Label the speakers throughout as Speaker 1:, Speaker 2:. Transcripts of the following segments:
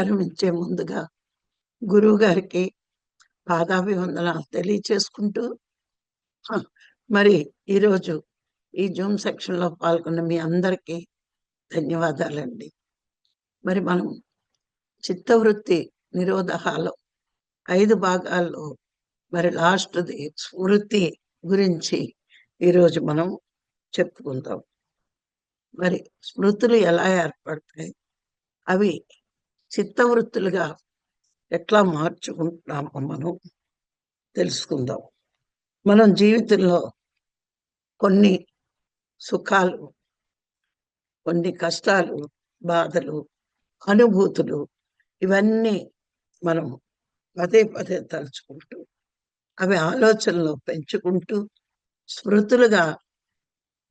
Speaker 1: ప్రారంభించే ముందుగా గురువు గారికి పాదాభివందనాలు తెలియచేసుకుంటూ మరి ఈరోజు ఈ జూమ్ సెక్షన్లో పాల్గొన్న మీ అందరికీ ధన్యవాదాలండి. మరి మనం చిత్తవృత్తి నిరోధహాలో ఐదు భాగాల్లో మరి లాస్ట్ది స్మృతి గురించి ఈరోజు మనం చెప్పుకుందాం. మరి స్మృతులు ఎలా ఏర్పడతాయి? అవి చిత్తవృత్తులుగా ఎట్లా మార్చుకుంటున్నామో మనం తెలుసుకుందాం. మనం జీవితంలో కొన్ని సుఖాలు కొన్ని కష్టాలు బాధలు అనుభూతులు ఇవన్నీ మనం పదే పదే తలుచుకుంటూ అవి ఆలోచనలో పెంచుకుంటూ స్మృతులుగా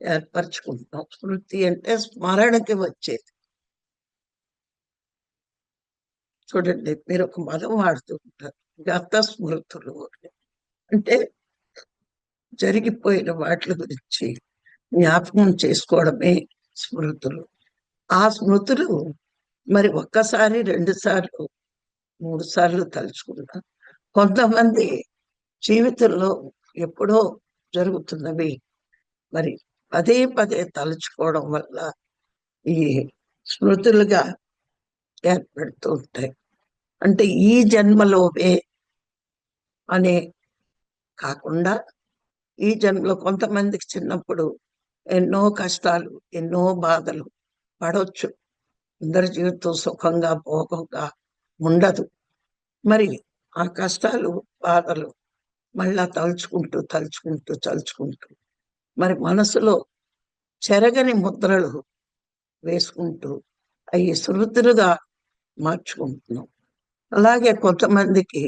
Speaker 1: ఏర్పరచుకుంటున్నాం. స్మృతి అంటే స్మరణకి వచ్చేది. చూడండి మీరు ఒక మదం వాడుతూ ఉంటారు. గత స్మృతులు అంటే జరిగిపోయిన వాటి గురించి జ్ఞాపకం చేసుకోవడమే స్మృతులు. ఆ స్మృతులు మరి ఒక్కసారి రెండు సార్లు మూడు సార్లు తలుచుకున్నా కొంతమంది జీవితంలో ఎప్పుడో జరుగుతున్నవి మరి పదే పదే తలుచుకోవడం వల్ల ఈ స్మృతులుగా ఏర్పడుతూ ఉంటాయి అంటే ఈ జన్మలోవే అనే కాకుండా ఈ జన్మలో కొంతమందికి చిన్నప్పుడు ఎన్నో కష్టాలు ఎన్నో బాధలు పడవచ్చు అందరి జీవితం సుఖంగా భోగంగా ఉండదు. మరి ఆ కష్టాలు బాధలు మళ్ళా తలుచుకుంటూ తలుచుకుంటూ తలుచుకుంటూ మరి మనసులో చెరగని ముద్రలు వేసుకుంటూ అవి సురుదురుగా మార్చుకుంటున్నాం. అలాగే కొంతమందికి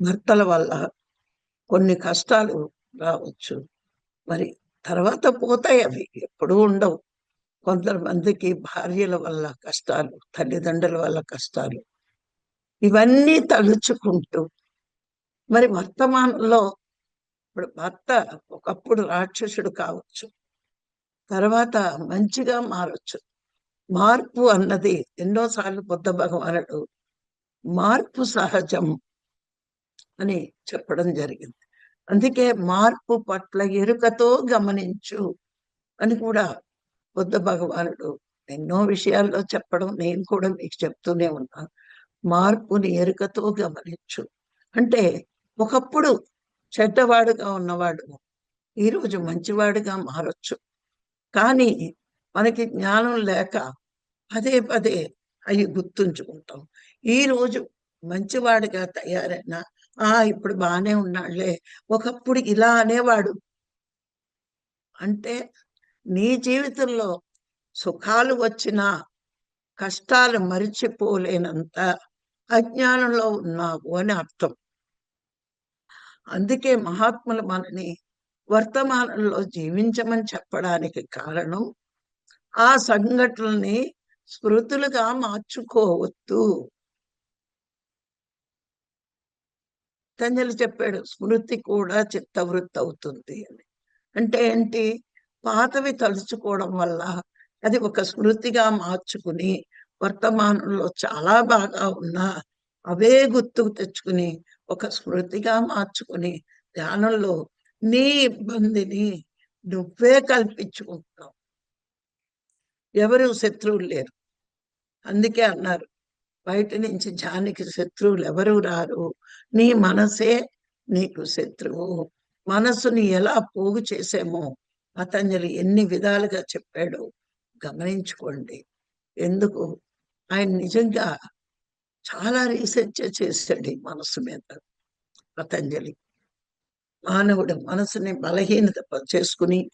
Speaker 1: భర్తల వల్ల కొన్ని కష్టాలు రావచ్చు. మరి తర్వాత పోతాయి అవి ఎప్పుడూ ఉండవు. కొంతమందికి భార్యల వల్ల కష్టాలు తల్లిదండ్రుల వల్ల కష్టాలు ఇవన్నీ తలుచుకుంటూ మరి వర్తమానంలో ఇప్పుడు భర్త ఒకప్పుడు రాక్షసుడు కావచ్చు తర్వాత మంచిగా మారచ్చు. మార్పు అన్నది ఎన్నోసార్లు బుద్ధ భగవానుడు మార్పు సహజం అని చెప్పడం జరిగింది. అందుకే మార్పు పట్ల ఎరుకతో గమనించు అని కూడా బుద్ధ భగవానుడు ఎన్నో విషయాల్లో చెప్పడం నేను కూడా మీకు చెప్తూనే ఉన్నాను మార్పుని ఎరుకతో గమనించు. అంటే ఒకప్పుడు చెడ్డవాడుగా ఉన్నవాడు ఈరోజు మంచివాడుగా మారొచ్చు. కానీ మనకి జ్ఞానం లేక పదే పదే అవి గుర్తుంచుకుంటాం. ఈ రోజు మంచివాడిగా తయారైనా ఆ ఇప్పుడు బాగానే ఉన్నాడులే ఒకప్పుడు ఇలా అనేవాడు. అంటే నీ జీవితంలో సుఖాలు వచ్చినా కష్టాలు మరిచిపోలేనంత అజ్ఞానంలో ఉన్నావు అని అర్థం. అందుకే మహాత్ములు మనని వర్తమానంలో జీవించమని చెప్పడానికి కారణం ఆ సంఘటనల్ని స్మృతులుగా మార్చుకోవద్దు. పతంజలి చెప్పాడు స్మృతి కూడా చిత్తవృత్తి అవుతుంది అని. అంటే ఏంటి? పాతవి తలుచుకోవడం వల్ల అది ఒక స్మృతిగా మార్చుకుని వర్తమానంలో చాలా బాగా ఉన్నా అవే గుర్తుకు తెచ్చుకుని ఒక స్మృతిగా మార్చుకుని ధ్యానంలో నీ ఇబ్బందిని నువ్వే కల్పించుకుంటున్నావు. ఎవరు శత్రువులు లేరు. అందుకే అన్నారు బయట నుంచి జానికి శత్రువులు ఎవరు రారు? నీ మనసే నీకు శత్రువు. మనసుని ఎలా పోగు చేసామో పతంజలి ఎన్ని విధాలుగా చెప్పాడో గమనించుకోండి. ఎందుకు? ఆయన నిజంగా చాలా రీసెర్చ్ చేశాడు ఈ మనసు మీద పతంజలి మానవుడు మనసుని బలహీనత చేసుకుని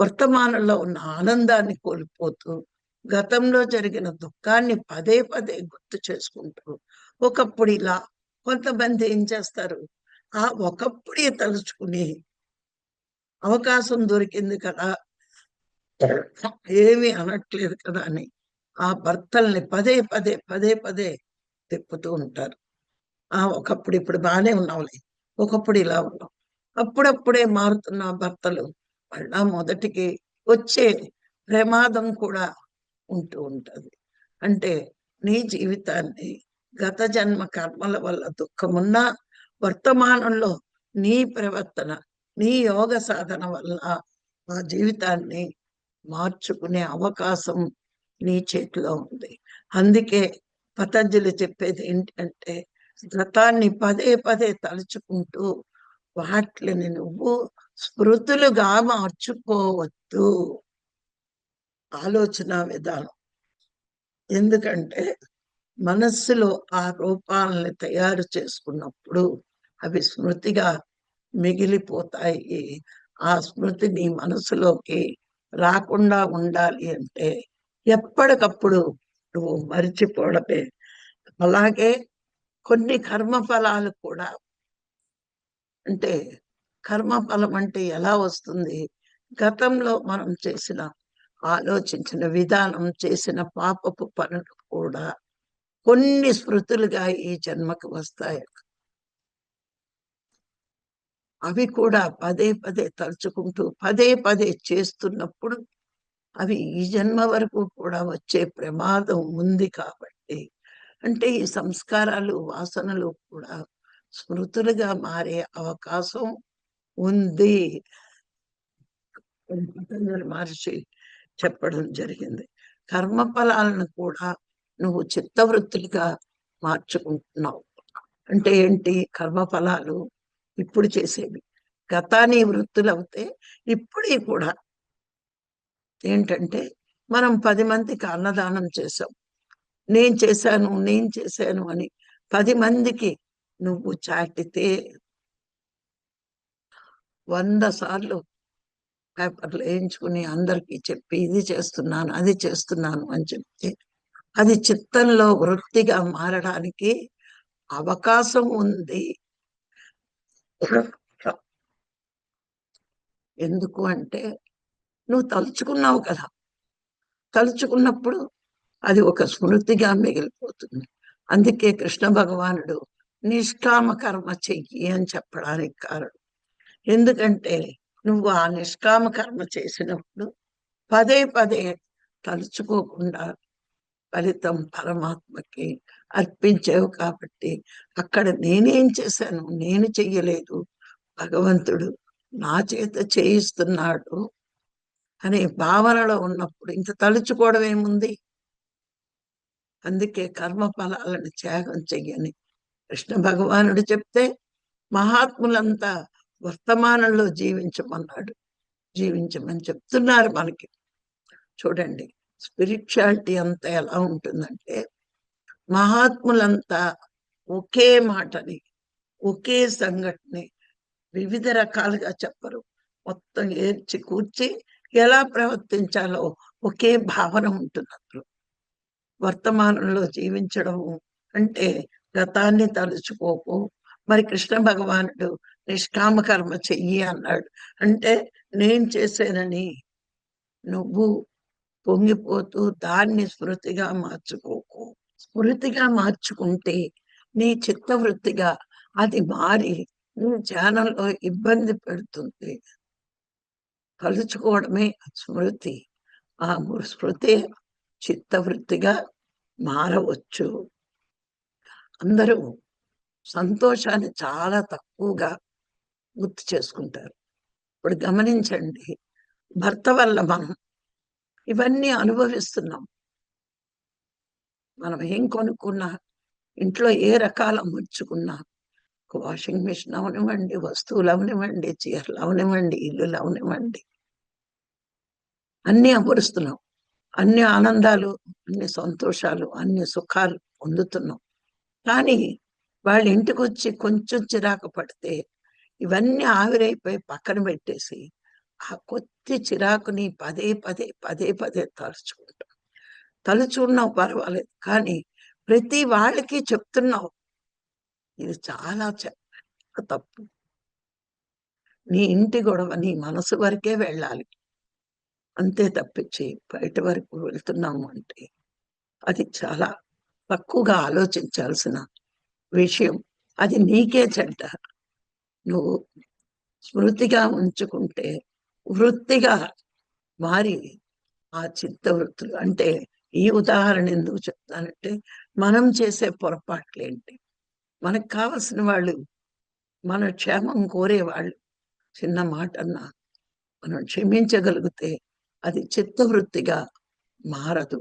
Speaker 1: వర్తమానంలో ఉన్న ఆనందాన్ని కోల్పోతూ గతంలో జరిగిన దుఃఖాన్ని పదే పదే గుర్తు చేసుకుంటూ ఒకప్పుడు ఇలా కొంతమంది ఏం చేస్తారు? ఆ ఒకప్పుడే తలుచుకుని అవకాశం దొరికింది కదా ఏమీ అనట్లేదు కదా అని ఆ భర్తల్ని పదే పదే పదే పదే తిప్పుతూ ఉంటారు. ఆ ఒకప్పుడు ఇప్పుడు బాగానే ఉన్నావులే ఒకప్పుడు ఇలా ఉన్నాం అప్పుడప్పుడే మారుతున్న భర్తలు మళ్ళా మొదటికి వచ్చే ప్రమాదం కూడా ఉంటూ ఉంటుంది. అంటే నీ జీవితాన్ని గత జన్మ కర్మల వల్ల దుఃఖమున్నా వర్తమానంలో నీ ప్రవర్తన నీ యోగ సాధన వల్ల ఆ జీవితాన్ని మార్చుకునే అవకాశం నీ చేతిలో ఉంది. అందుకే పతంజలి చెప్పేది ఏంటంటే గతాన్ని పదే పదే తలుచుకుంటూ వాటిని నువ్వు స్మృతులుగా మార్చుకోవద్దు. ఆలోచన విధానం. ఎందుకంటే మనస్సులో ఆ రూపాలని తయారు చేసుకున్నప్పుడు అవి స్మృతిగా మిగిలిపోతాయి. ఆ స్మృతి నీ మనసులోకి రాకుండా ఉండాలి అంటే ఎప్పటికప్పుడు నువ్వు మరిచిపోవడమే. అలాగే కొన్ని కర్మ ఫలాలు కూడా. అంటే కర్మఫలం అంటే ఎలా వస్తుంది? గతంలో మనం చేసిన ఆలోచించిన విధానం చేసిన పాపపు పనులు కూడా కొన్ని స్మృతులుగా ఈ జన్మకు వస్తాయి. అవి కూడా పదే పదే తలుచుకుంటూ పదే పదే చేస్తున్నప్పుడు అవి ఈ జన్మ వరకు కూడా వచ్చే ప్రమాదం ఉంది కాబట్టి అంటే ఈ సంస్కారాలు వాసనలు కూడా స్మృతులుగా మారే అవకాశం ఉంది. మహర్షి చెప్పడం జరిగింది. కర్మ ఫలాలను కూడా నువ్వు చిత్తవృత్తులుగా మార్చుకుంటున్నావు. అంటే ఏంటి? కర్మ ఫలాలు ఇప్పుడు చేసేవి. గతాన్ని వృత్తులు అవుతే ఇప్పుడు కూడా ఏంటంటే మనం పది మందికి అన్నదానం చేసాం నేను చేశాను నేను చేశాను అని పది మందికి నువ్వు చాటితే వంద సార్లు పేపర్లు వేయించుకుని అందరికీ చెప్పి ఇది చేస్తున్నాను అది చేస్తున్నాను అని చెప్తే అది చిత్తంలో వృత్తిగా మారడానికి అవకాశం ఉంది. ఎందుకు అంటే నువ్వు తలుచుకున్నావు కదా. తలుచుకున్నప్పుడు అది ఒక స్మృతిగా మిగిలిపోతుంది. అందుకే కృష్ణ భగవానుడు నిష్కామ కర్మ చెయ్యి అని చెప్పడానికి కారణం. ఎందుకంటే నువ్వు ఆ నిష్కామ కర్మ చేసినప్పుడు పదే పదే తలుచుకోకుండా ఫలితం పరమాత్మకి అర్పించావు కాబట్టి అక్కడ నేనేం చేశాను? నేను చెయ్యలేదు. భగవంతుడు నా చేత చేయిస్తున్నాడు అనే భావనలో ఉన్నప్పుడు ఇంక తలుచుకోవడం ఏముంది? అందుకే కర్మ ఫలాలను త్యాగం చెయ్యని కృష్ణ భగవానుడు చెప్తే మహాత్ములంతా వర్తమానంలో జీవించమన్నాడు. జీవించమని చెప్తున్నారు మనకి. చూడండి స్పిరిచువాలిటీ అంతా ఎలా ఉంటుందంటే మహాత్ములంతా ఒకే మాటని ఒకే సంఘటనని వివిధ రకాలుగా చెప్పరు. మొత్తం ఏర్చి కూర్చి ఎలా ప్రవర్తించాలో ఒకే భావన ఉంటుంది అందులో. వర్తమానంలో జీవించడము అంటే గతాన్ని తలుచుకోకు. మరి కృష్ణ భగవానుడు నిష్కామకర్మ చెయ్యి అన్నాడు. అంటే నేను చేశానని నువ్వు పొంగిపోతూ దాన్ని స్మృతిగా మార్చుకోకు. స్మృతిగా మార్చుకుంటే నీ చిత్తవృత్తిగా అది మారి నీ ధ్యానంలో ఇబ్బంది పెడుతుంది. కలుచుకోవడమే స్మృతి. ఆ స్మృతి చిత్తవృత్తిగా మారవచ్చు. అందరూ సంతోషాన్ని చాలా తక్కువగా గుర్తు చేసుకుంటారు. ఇప్పుడు గమనించండి భర్త వల్ల మనం ఇవన్నీ అనుభవిస్తున్నాం. మనం ఏం కొనుక్కున్నా ఇంట్లో ఏ రకాల ముచ్చుకున్నా వాషింగ్ మిషన్ అవనివ్వండి వస్తువులు అవనివ్వండి చీరలు అవనివ్వండి ఇల్లులు అవనివ్వండి. అన్నీ అమరుస్తున్నాం. అన్ని ఆనందాలు అన్ని సంతోషాలు అన్ని సుఖాలు పొందుతున్నాం. కానీ వాళ్ళ ఇంటికి వచ్చి కొంచెం చిరాకు పడితే ఇవన్నీ ఆవిరైపోయి పక్కన పెట్టేసి ఆ కొద్ది చిరాకుని పదే పదే పదే పదే తలుచుకుంటాం. తలుచుకున్నావు పర్వాలేదు కానీ ప్రతి వాళ్ళకి చెప్తున్నావు. ఇది చాలా తప్పు. నీ ఇంటి గొడవ నీ మనసు వరకే వెళ్ళాలి. అంతే తప్పించి బయట వరకు వెళ్తున్నాము అంటే అది చాలా తక్కువగా ఆలోచించాల్సిన విషయం. అది నీకే చెడ్డ. నువ్వు స్మృతిగా ఉంచుకుంటే వృత్తిగా మారి ఆ చిత్త వృత్తులు అంటే ఈ ఉదాహరణ ఎందుకు చెప్తానంటే మనం చేసే పొరపాట్లేంటి? మనకు కావలసిన వాళ్ళు మన క్షేమం కోరేవాళ్ళు చిన్న మాట అన్నా మనం క్షమించగలిగితే అది చిత్తవృత్తిగా మారదు.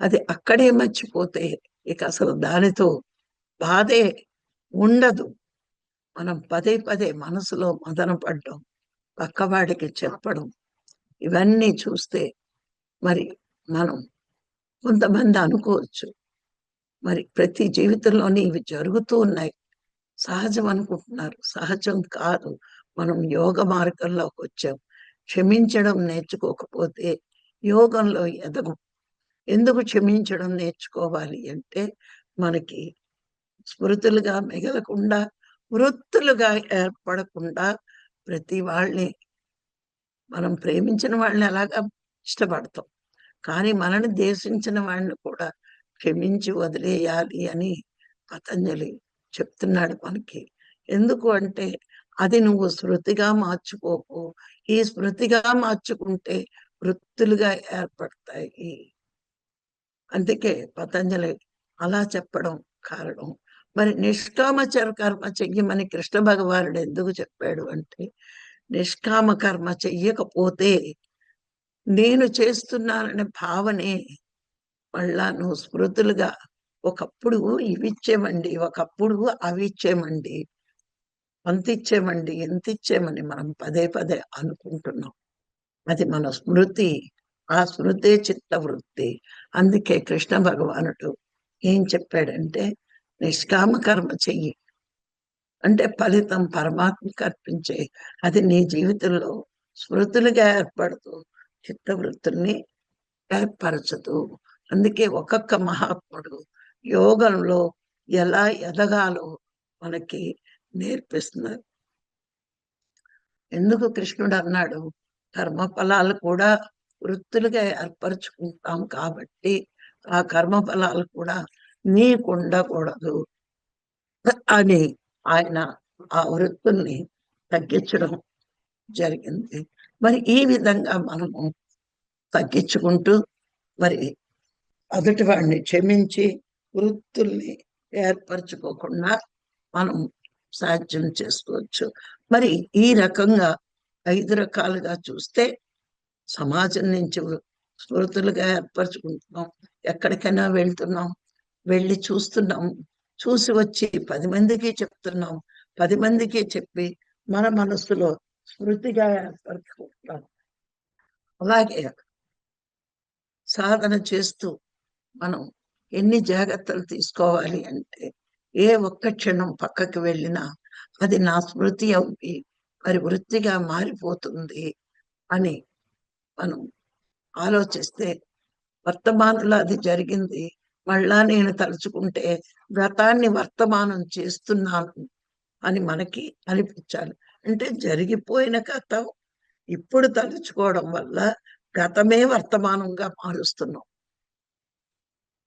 Speaker 1: అది అక్కడే మర్చిపోతే ఇక అసలు దానితో బాధే ఉండదు. మనం పదే పదే మనసులో మదన పడ్డం పక్కవాడికి చెప్పడం ఇవన్నీ చూస్తే మరి మనం కొంతమంది అనుకోవచ్చు. మరి ప్రతి జీవితంలోనే ఇవి జరుగుతూ ఉన్నాయి. సహజం అనుకుంటున్నారు. సహజం కాదు. మనం యోగ మార్గంలోకి వచ్చాం. క్షమించడం నేర్చుకోకపోతే యోగంలో ఎదగం. ఎందుకు క్షమించడం నేర్చుకోవాలి అంటే మనకి స్మృతులుగా మిగలకుండా వృత్తులుగా ఏర్పడకుండా ప్రతి వాళ్ళని మనం ప్రేమించిన వాళ్ళని ఎలాగా ఇష్టపడతాం. కానీ మనని దేశించిన వాళ్ళని కూడా క్షమించి వదిలేయాలి అని పతంజలి చెప్తున్నాడు మనకి. ఎందుకు అంటే అది నువ్వు స్మృతిగా మార్చుకోకు. ఈ స్మృతిగా మార్చుకుంటే వృత్తులుగా ఏర్పడతాయి. అందుకే పతంజలి అలా చెప్పడం కారణం. మరి నిష్కామచర కర్మ చెయ్యమని కృష్ణ భగవానుడు ఎందుకు చెప్పాడు అంటే నిష్కామ కర్మ చెయ్యకపోతే నేను చేస్తున్నాననే భావనే మళ్ళా నువ్వు స్మృతులుగా ఒకప్పుడు ఇవి ఇచ్చేమండి ఒకప్పుడు అవి ఇచ్చేమండి అంత ఇచ్చేమండి ఎంత ఇచ్చేమని మనం పదే పదే అనుకుంటున్నాం. అది మన స్మృతి ఆ స్మృతే చిత్త వృత్తి అందుకే కృష్ణ భగవానుడు ఏం చెప్పాడంటే నిష్కామ కర్మ చెయ్యి. అంటే ఫలితం పరమాత్మకు అర్పించే. అది నీ జీవితంలో స్మృతులుగా ఏర్పడుతూ చిత్తవృత్తుల్ని ఏర్పరచదు. అందుకే ఒక్కొక్క మహాత్ముడు యోగంలో ఎలా ఎదగాలో మనకి నేర్పిస్తున్నారు. ఎందుకు కృష్ణుడు అన్నాడు కర్మ ఫలాలు కూడా వృత్తులుగా ఏర్పరచుకుంటాం కాబట్టి ఆ కర్మ ఫలాలు కూడా నీకు ఉండకూడదు అని ఆయన ఆ వృత్తుల్ని తగ్గించడం జరిగింది. మరి ఈ విధంగా మనము తగ్గించుకుంటూ మరి అదుటి వాడిని క్షమించి వృత్తుల్ని ఏర్పరచుకోకుండా మనం సాధ్యం చేసుకోవచ్చు. మరి ఈ రకంగా ఐదు రకాలుగా చూస్తే సమాజం నుంచి స్మృతులుగా ఏర్పరచుకుంటున్నాం. ఎక్కడికైనా వెళ్తున్నాం. వెళ్ళి చూస్తున్నాం. చూసి వచ్చి పది మందికి చెప్తున్నాం. పది మందికి చెప్పి మన మనస్సులో స్మృతిగా ఏర్పరచుకుంటున్నాం. అలాగే సాధన చేస్తూ మనం ఎన్ని జాగ్రత్తలు తీసుకోవాలి అంటే ఏ ఒక్క క్షణం పక్కకి వెళ్ళినా అది నా స్మృతి అవి మరి వృత్తిగా మారిపోతుంది అని మనం ఆలోచిస్తే వర్తమానంలో అది జరిగింది. మళ్ళా నేను తలుచుకుంటే గతాన్ని వర్తమానం చేస్తున్నాను అని మనకి అనిపించాలి. అంటే జరిగిపోయిన గతం ఇప్పుడు తలుచుకోవడం వల్ల గతమే వర్తమానంగా మారుస్తున్నాం.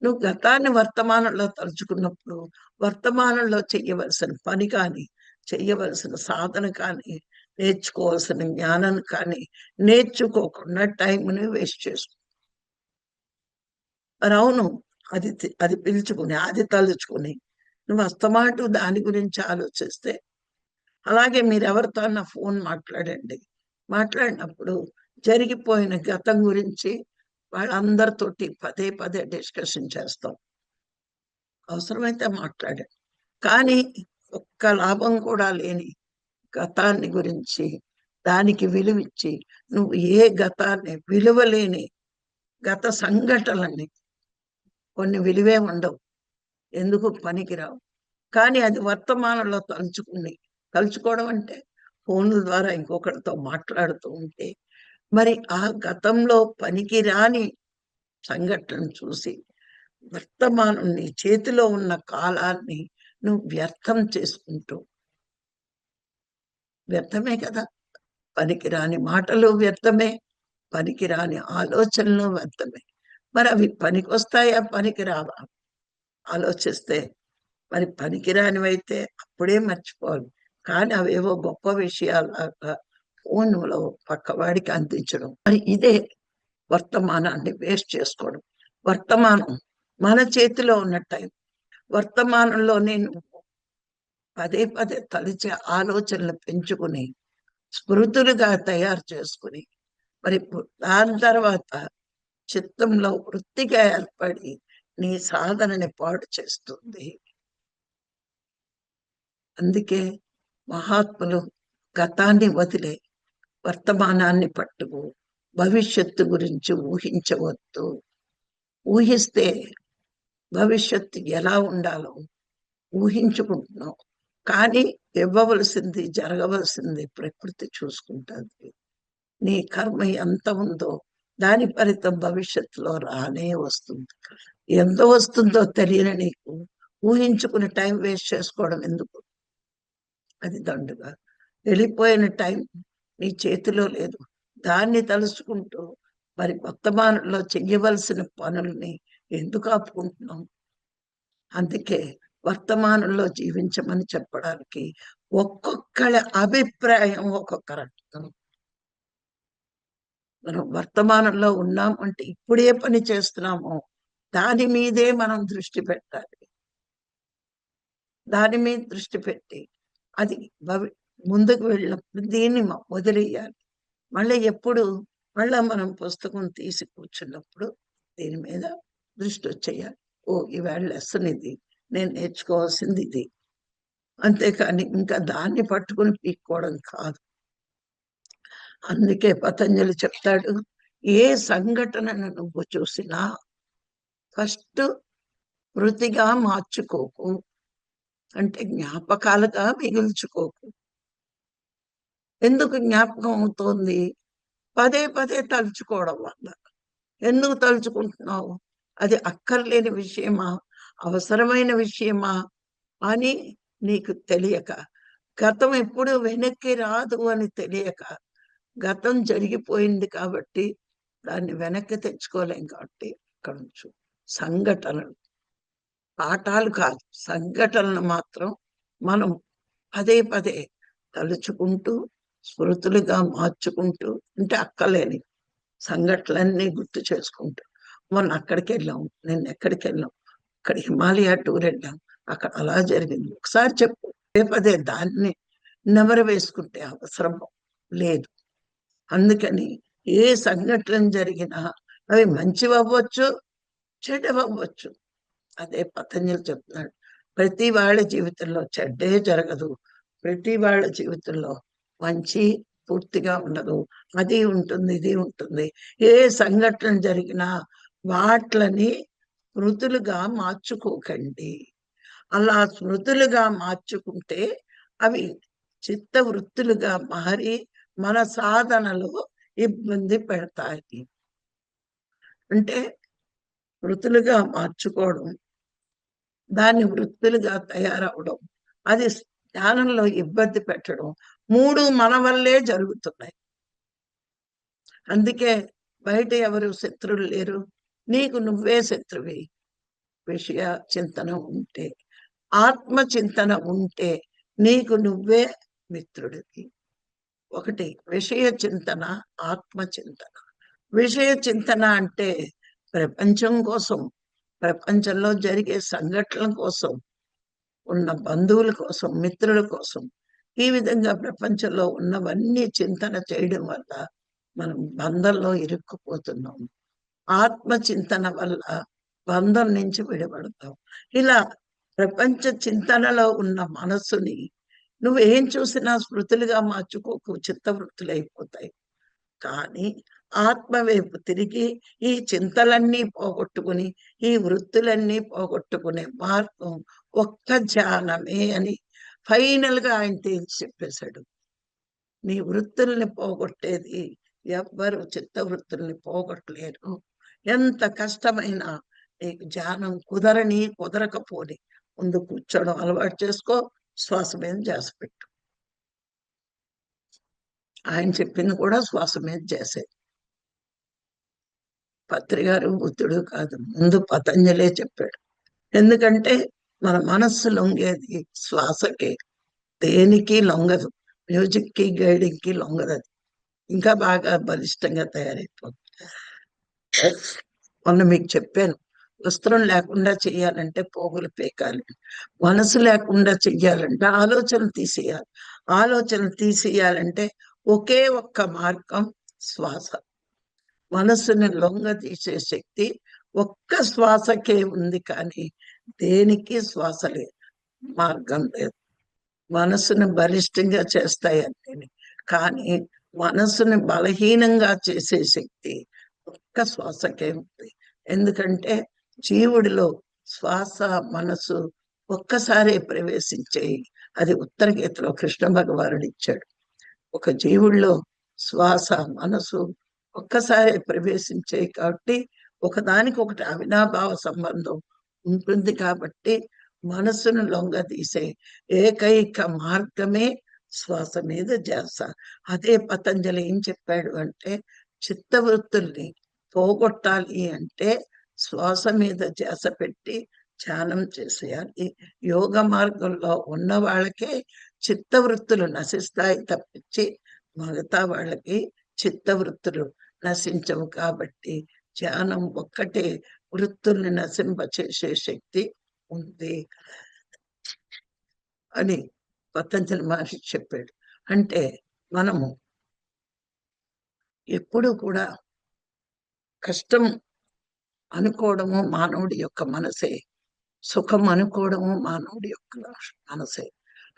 Speaker 1: నువ్వు గతాన్ని వర్తమానంలో తలుచుకున్నప్పుడు వర్తమానంలో చెయ్యవలసిన పని కానీ చెయ్యవలసిన సాధన కానీ నేర్చుకోవాల్సిన జ్ఞానం కానీ నేర్చుకోకుండా టైంని వేస్ట్ చేసుకో అవును అది అది పిలుచుకుని అది తలుచుకుని. నువ్వు అస్తమాటు దాని గురించి ఆలోచిస్తే అలాగే మీరు ఎవరితో నా ఫోన్ మాట్లాడండి. మాట్లాడినప్పుడు జరిగిపోయిన గతం గురించి వాళ్ళందరితోటి పదే పదే డిస్కషన్ చేస్తాం. అవసరమైతే మాట్లాడండి. కానీ ఒక్క లాభం కూడా లేని గతాన్ని గురించి దానికి విలువిచ్చి నువ్వు ఏ గతాన్ని విలువలేని గత సంఘటనల్ని కొన్ని విలువే ఉండవు. ఎందుకు పనికిరావు? కానీ అది వర్తమానంలో తలుచుకుని తలుచుకోవడం అంటే ఫోన్ల ద్వారా ఇంకొకరితో మాట్లాడుతూ ఉంటే మరి ఆ గతంలో పనికిరాని సంఘటన చూసి వర్తమానం నీ చేతిలో ఉన్న కాలాన్ని నువ్వు వ్యర్థం చేసుకుంటూ వ్యర్థమే కదా? పనికిరాని మాటలు వ్యర్థమే పనికిరాని ఆలోచనలు వ్యర్థమే. మరి అవి పనికి వస్తాయా పనికి రావా ఆలోచిస్తే మరి పనికిరానివైతే అప్పుడే మర్చిపోవాలి. కానీ అవేవో గొప్ప విషయాలాగా ఫోన్లో పక్కవాడికి అందించడం. మరి ఇదే వర్తమానాన్ని వేస్ట్ చేసుకోవడం. వర్తమానం మన చేతిలో ఉన్న టైం. వర్తమానంలో నేను పదే పదే తలిచే ఆలోచనలు పెంచుకుని స్మృతులుగా తయారు చేసుకుని మరి దాని తర్వాత చిత్తంలో వృత్తిగా ఏర్పడి నీ సాధనని పాడు చేస్తుంది. అందుకే మహాత్ములు గతాన్ని వదిలే వర్తమానాన్ని పట్టుకు భవిష్యత్తు గురించి ఊహించవద్దు. ఊహిస్తే భవిష్యత్తు ఎలా ఉండాలో ఊహించుకుంటున్నాం. కానీ ఇవ్వవలసింది జరగవలసింది ప్రకృతి చూసుకుంటుంది. నీ కర్మ ఎంత ఉందో దాని ఫలితం భవిష్యత్తులో రానే వస్తుంది. ఎంత వస్తుందో తెలియని నీకు ఊహించుకుని టైం వేస్ట్ చేసుకోవడం ఎందుకు? అది దండుగా. వెళ్ళిపోయిన టైం నీ చేతిలో లేదు. దాన్ని తలుచుకుంటూ మరి వర్తమానంలో చెయ్యవలసిన పనుల్ని ఎందుకు ఆపుకుంటున్నాం అందుకే వర్తమానంలో జీవించమని చెప్పడానికి ఒక్కొక్కళ్ళ అభిప్రాయం ఒక్కొక్క రకం. మనం వర్తమానంలో ఉన్నాం అంటే ఇప్పుడే పని చేస్తున్నామో. దాని మీదే మనం దృష్టి పెట్టాలి. దాని మీద దృష్టి పెట్టి అది భవి ముందుకు వెళ్ళినప్పుడు దీన్ని వదిలేయాలి. మళ్ళీ ఎప్పుడు మళ్ళా మనం పుస్తకం తీసి కూర్చున్నప్పుడు దీని మీద దృష్టి వచ్చేయాలి. ఓ ఈవేళ లెసన్ ఇది. నేను నేర్చుకోవాల్సింది ఇది. అంతేకాని ఇంకా దాన్ని పట్టుకుని పీక్కోవడం కాదు. అందుకే పతంజలి చెప్తాడు ఏ సంఘటనను నువ్వు చూసినా ఫస్ట్ వృతిగా మార్చుకోకు అంటే జ్ఞాపకాలుగా మిగుల్చుకోకు. ఎందుకు జ్ఞాపకం అవుతోంది? పదే పదే తలుచుకోవడం వల్ల. ఎందుకు తలుచుకుంటున్నావు? అది అక్కర్లేని విషయమా? అవసరమైన విషయమా? అని నీకు తెలియక గతం ఎప్పుడు వెనక్కి రాదు అని తెలియక గతం జరిగిపోయింది కాబట్టి దాన్ని వెనక్కి తెచ్చుకోలేం కాబట్టి ఇక్కడ నుంచి సంఘటనలు. పాఠాలు కాదు సంఘటనలు మాత్రం మనం పదే పదే తలుచుకుంటూ స్మృతులుగా మార్చుకుంటూ అంటే అక్కలేని సంఘటనలన్నీ గుర్తు చేసుకుంటూ. మొన్న అక్కడికి వెళ్ళాం నేను ఎక్కడికి వెళ్ళాం? అక్కడ హిమాలయ టూర్ వెళ్ళాం. అక్కడ అలా జరిగింది. ఒకసారి చెప్పు పదే దాన్ని నెమరు వేసుకుంటే అవసరం లేదు. అందుకని ఏ సంఘటన జరిగినా అవి మంచివి అవ్వచ్చు చెడ్డవవ్వచ్చు. అదే పతంజలి చెప్తున్నాడు. ప్రతి వాళ్ళ జీవితంలో చెడ్డే జరగదు. ప్రతి వాళ్ళ జీవితంలో మంచి పూర్తిగా ఉండదు. అది ఉంటుంది ఇది ఉంటుంది. ఏ సంఘటన జరిగినా వాట్లని స్మృతులుగా మార్చుకోకండి. అలా స్మృతులుగా మార్చుకుంటే అవి చిత్త వృత్తులుగా మారి మన సాధనలో ఇబ్బంది పెడతాయి. అంటే వృత్తులుగా మార్చుకోవడం దాన్ని వృత్తులుగా తయారవడం అది ధ్యానంలో ఇబ్బంది పెట్టడం మూడు మన వల్లే జరుగుతున్నాయి. అందుకే బయట ఎవరు శత్రువులు లేరు. నీకు నువ్వే శత్రువి. విషయ చింతన ఉంటే ఆత్మ చింతన ఉంటే నీకు నువ్వే మిత్రుడివి. ఒకటి విషయ చింతన ఆత్మ చింతన. విషయ చింతన అంటే ప్రపంచం కోసం ప్రపంచంలో జరిగే సంఘటనల కోసం ఉన్న బంధువుల కోసం మిత్రుల కోసం ఈ విధంగా ప్రపంచంలో ఉన్నవన్నీ చింతన చేయడం వల్ల మనం బంధంలో ఇరుక్కుపోతున్నాం. ఆత్మ చింతన వల్ల బంధం నుంచి విడబడతాం. ఇలా ప్రపంచ చింతనలో ఉన్న మనస్సుని నువ్వు ఏం చూసినా స్మృతులుగా మార్చుకోకు చిత్తవృత్తులు అయిపోతాయి కానీ ఆత్మవైపు తిరిగి ఈ చింతలన్నీ పోగొట్టుకుని ఈ వృత్తులన్నీ పోగొట్టుకునే మార్గం ఒక్క ధ్యానమే అని ఫైనల్గా ఆయన తేల్చి చెప్పేశాడు. నీ వృత్తుల్ని పోగొట్టేది ఎవ్వరు చిత్త వృత్తుల్ని పోగొట్టలేరు. ఎంత కష్టమైనా నీకు ధ్యానం కుదరని కుదరకపోని ముందు కూర్చోడం అలవాటు చేసుకో శ్వాస మీద చేసి పెట్టు. ఆయన చెప్పింది కూడా శ్వాస మీద చేసేది పత్రిగారు బుద్ధుడు కాదు ముందు పతంజలే చెప్పాడు. ఎందుకంటే మన మనస్సు లొంగేది శ్వాసకి దేనికి లొంగదు మ్యూజిక్కి గైడింగ్కి లొంగదు అది. ఇంకా బాగా బలిష్టంగా తయారైపోతుంది. మొన్న మీకు చెప్పాను. వస్త్రం లేకుండా చెయ్యాలంటే పోగులు పేకాలి. మనసు లేకుండా చెయ్యాలంటే ఆలోచనలు తీసేయాలి. ఆలోచనలు తీసేయాలంటే ఒకే ఒక్క మార్గం శ్వాస. మనస్సుని లొంగ తీసే శక్తి ఒక్క శ్వాసకే ఉంది కానీ దేనికి శ్వాస లేదు. మార్గం లేదు. మనసుని బలిష్టంగా చేస్తాయి అన్నీ కానీ మనసుని బలహీనంగా చేసే శక్తి ఒక్క శ్వాసకే ఉంది. ఎందుకంటే జీవుడిలో శ్వాస మనసు ఒక్కసారే ప్రవేశించేయి అది ఉత్తర గీతలో కృష్ణ భగవానుడు ఇచ్చాడు ఒక జీవుల్లో శ్వాస మనసు ఒక్కసారే ప్రవేశించేయి కాబట్టి ఒకదానికి ఒకటి అవినాభావ సంబంధం ఉంటుంది కాబట్టి మనసును లొంగ తీసే ఏకైక మార్గమే శ్వాస మీద జాస అదే పతంజలి ఏం చెప్పాడు అంటే చిత్తవృత్తుల్ని పోగొట్టాలి అంటే శ్వాస మీద జాస పెట్టి ధ్యానం చేసేయాలి. యోగ మార్గంలో ఉన్న వాళ్ళకే చిత్తవృత్తులు నశిస్తాయి తప్పించి మిగతా వాళ్ళకి చిత్తవృత్తులు నశించవు కాబట్టి ధ్యానం ఒక్కటే వృత్తుల్ని నశింపచేసే శక్తి ఉంది అని పతంజలి మహర్షి చెప్పాడు. అంటే మనము ఎప్పుడు కూడా కష్టం అనుకోవడము మానవుడి యొక్క మనసే. సుఖం అనుకోవడము మానవుడి యొక్క మనసే.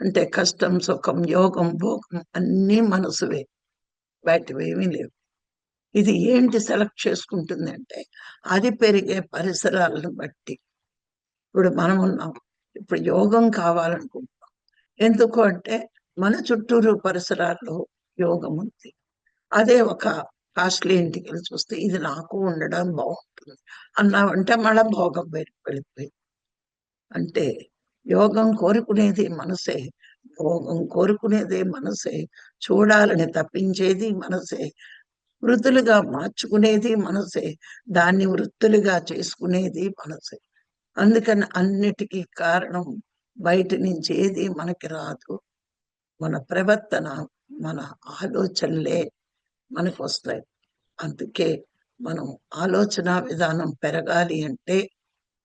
Speaker 1: అంటే కష్టం సుఖం యోగం భోగం అన్నీ మనసువే. వాటివి ఏమీ లేవు. ఇది ఏంటి సెలెక్ట్ చేసుకుంటుంది అంటే అది పెరిగే పరిసరాలను బట్టి. ఇప్పుడు మనం ఉన్నాం. ఇప్పుడు యోగం కావాలనుకుంటున్నాం. ఎందుకు అంటే మన చుట్టూరు పరిసరాల్లో యోగం ఉంది. అదే ఒక కాస్ట్లీ ఇంటికి వెళ్ళి చూస్తే ఇది నాకు ఉండడం బాగుంటుంది. అన్నామంటే మళ్ళీ భోగం వెళ్ళిపోయి అంటే యోగం కోరుకునేది మనసే భోగం కోరుకునేది మనసే చూడాలని తప్పించేది మనసే వృత్తులుగా మార్చుకునేది మనసే దాన్ని వృత్తులుగా చేసుకునేది మనసే. అందుకని అన్నిటికీ కారణం బయట నుంచి ఏది మనకి రాదు. మన ప్రవర్తన మన ఆలోచనలే మనకు వస్తాయి అందుకే మనం ఆలోచన విధానం పెరగాలి అంటే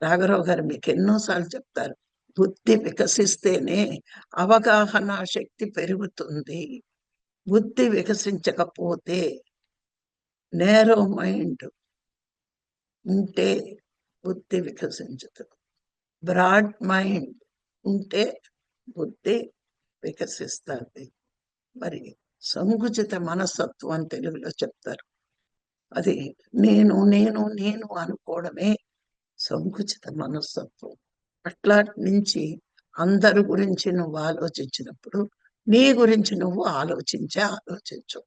Speaker 1: రాఘరావు గారు మీకు ఎన్నోసార్లు చెప్తారు బుద్ధి వికసిస్తేనే అవగాహన శక్తి పెరుగుతుంది. బుద్ధి వికసించకపోతే నేరో మైండ్ ఉంటే బుద్ధి వికసించదు. బ్రాడ్ మైండ్ ఉంటే బుద్ధి వికసిస్తుంది. మరి సంకుచిత మనస్తత్వం అని తెలుగులో చెప్తారు. అది నేను నేను నేను అనుకోవడమే సంకుచిత మనస్తత్వం. అట్లా నుంచి అందరి గురించి నువ్వు ఆలోచించినప్పుడు నీ గురించి నువ్వు ఆలోచించే ఆలోచించు.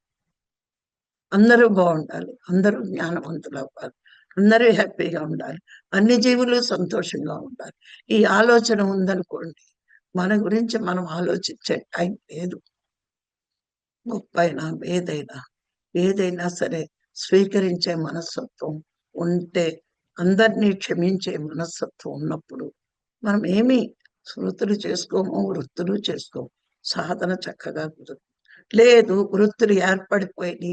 Speaker 1: అందరూ బాగుండాలి అందరూ జ్ఞానవంతులు అవ్వాలి అందరూ హ్యాపీగా ఉండాలి అన్ని జీవులు సంతోషంగా ఉండాలి. ఈ ఆలోచన ఉందనుకోండి మన గురించి మనం ఆలోచించే టైం లేదు. గొప్పైనా ఏదైనా ఏదైనా సరే స్వీకరించే మనస్తత్వం ఉంటే అందరినీ క్షమించే మనస్తత్వం ఉన్నప్పుడు మనం ఏమి స్మృతులు చేసుకోము వృత్తులు చేసుకోము. సాధన చక్కగా కుదురు లేదు వృత్తులు ఏర్పడిపోయి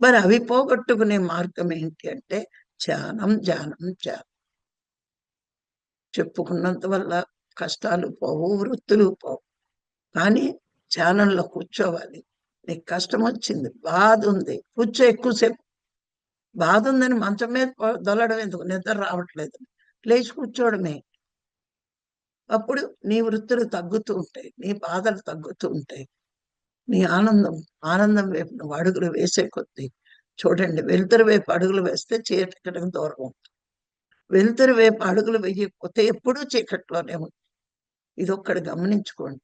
Speaker 1: మరి అవి పోగొట్టుకునే మార్గం ఏంటి అంటే ధ్యానం ధ్యానం ధ్యానం. చెప్పుకున్నంత వల్ల కష్టాలు పోవు వృత్తులు పోవు. కానీ ధ్యానంలో కూర్చోవాలి. నీకు కష్టం వచ్చింది బాధ ఉంది కూర్చో ఎక్కువసేపు. బాధ ఉందని మంచం మీద దొల్లడం ఎందుకు? నిద్ర రావట్లేదు. లేచి కూర్చోవడమే అప్పుడు నీ వృత్తులు తగ్గుతూ ఉంటాయి. నీ బాధలు తగ్గుతూ ఉంటాయి. నీ ఆనందం ఆనందం వైపు నువ్వు అడుగులు వేసే కొద్దీ చూడండి వెలుతురు వైపు అడుగులు వేస్తే చీకటికి దూరం ఉంటుంది వెలుతురు వైపు అడుగులు వేయకపోతే ఎప్పుడూ చీకట్లోనే ఉంటుంది ఇది ఒక్కటి గమనించుకోండి.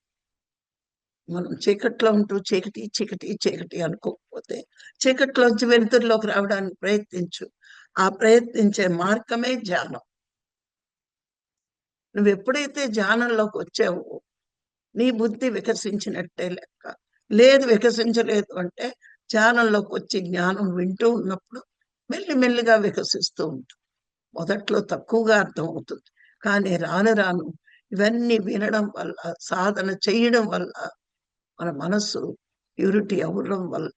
Speaker 1: మనం చీకట్లో ఉంటూ చీకటి చీకటి చీకటి అనుకోకపోతే చీకట్లోంచి వెలుతురులోకి రావడానికి ప్రయత్నించు. ఆ ప్రయత్నించే మార్గమే ధ్యానం. నువ్వు ఎప్పుడైతే ధ్యానంలోకి వచ్చావో నీ బుద్ధి వికసించినట్టే లెక్క. లేదు వికసించలేదు అంటే ధ్యానంలోకి వచ్చి జ్ఞానం వింటూ ఉన్నప్పుడు మెల్లి మెల్లిగా వికసిస్తూ ఉంటుంది మొదట్లో తక్కువగా అర్థం అవుతుంది కానీ రాను రాను ఇవన్నీ వినడం వల్ల సాధన చేయడం వల్ల మన మనస్సు ప్యూరిటీ అవ్వడం వల్ల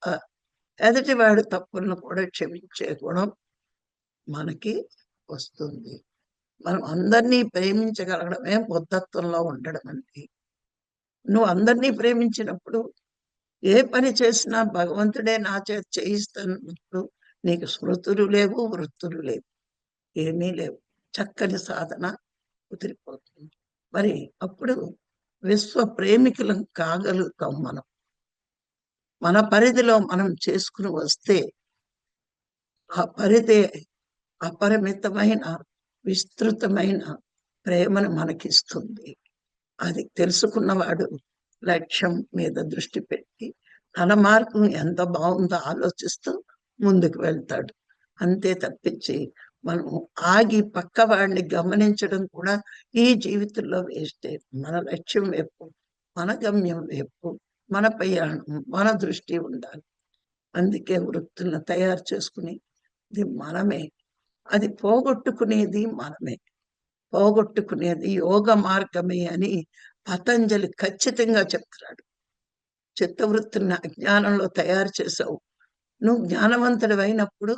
Speaker 1: ఎదుటివాడి తప్పులను కూడా క్షమించే గుణం మనకి వస్తుంది. మనం అందరినీ ప్రేమించగలగడమే బుద్ధత్వంలో ఉండడం అండి. నువ్వు అందరినీ ప్రేమించినప్పుడు ఏ పని చేసినా భగవంతుడే నా చేత చేయిస్తున్నప్పుడు నీకు స్మృతులు లేవు వృత్తులు లేవు. ఏమీ లేవు. చక్కని సాధన కుదిరిపోతుంది. మరి అప్పుడు విశ్వ ప్రేమికులం కాగలుగుతాం మనం. మన పరిధిలో మనం చేసుకుని వస్తే ఆ పరిధి అపరిమితమైన విస్తృతమైన ప్రేమను మనకిస్తుంది. అది తెలుసుకున్నవాడు లక్ష్యం మీద దృష్టి పెట్టి తన మార్గం ఎంత బాగుందో ఆలోచిస్తూ ముందుకు వెళ్తాడు. అంతే తప్పించి మనం ఆగి పక్క వాడిని గమనించడం కూడా ఈ జీవితంలో వేస్తే మన లక్ష్యం వైపు మన గమ్యం వైపు మన ప్రయాణం మన దృష్టి ఉండాలి. అందుకే వృత్తులను తయారు చేసుకుని ఇది మనమే. అది పోగొట్టుకునేది మనమే. పోగొట్టుకునేది యోగ మార్గమే అని పతంజలి ఖచ్చితంగా చెప్తున్నాడు. చిత్తవృత్తిని అజ్ఞానంలో తయారు చేసావు. నువ్వు జ్ఞానవంతుడు అయినప్పుడు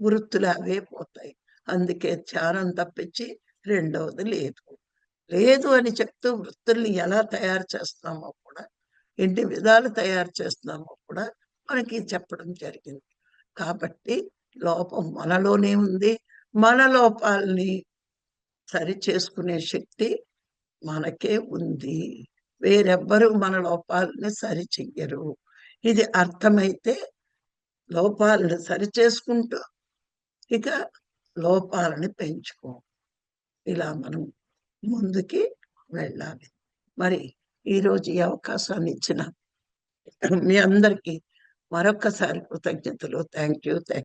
Speaker 1: వృత్తులు అవే పోతాయి. అందుకే ధ్యానం తప్పించి రెండవది లేదు. లేదు అని చెప్తూ వృత్తుల్ని ఎలా తయారు చేస్తామో కూడా ఎన్ని విధాలు తయారు చేస్తున్నామో కూడా మనకి చెప్పడం జరిగింది. కాబట్టి లోపం మనలోనే ఉంది. మన లోపాలని సరి చేసుకునే శక్తి మనకే ఉంది. వేరెవ్వరూ మన లోపాలని సరి చెయ్యరు. ఇది అర్థమైతే లోపాలను సరి చేసుకుంటూ ఇక లోపాలని పెంచుకో. ఇలా మనం ముందుకి వెళ్ళాలి. మరి ఈరోజు ఈ అవకాశాన్ని ఇచ్చిన మీ అందరికీ మరొక్కసారి కృతజ్ఞతలు. Thank you thank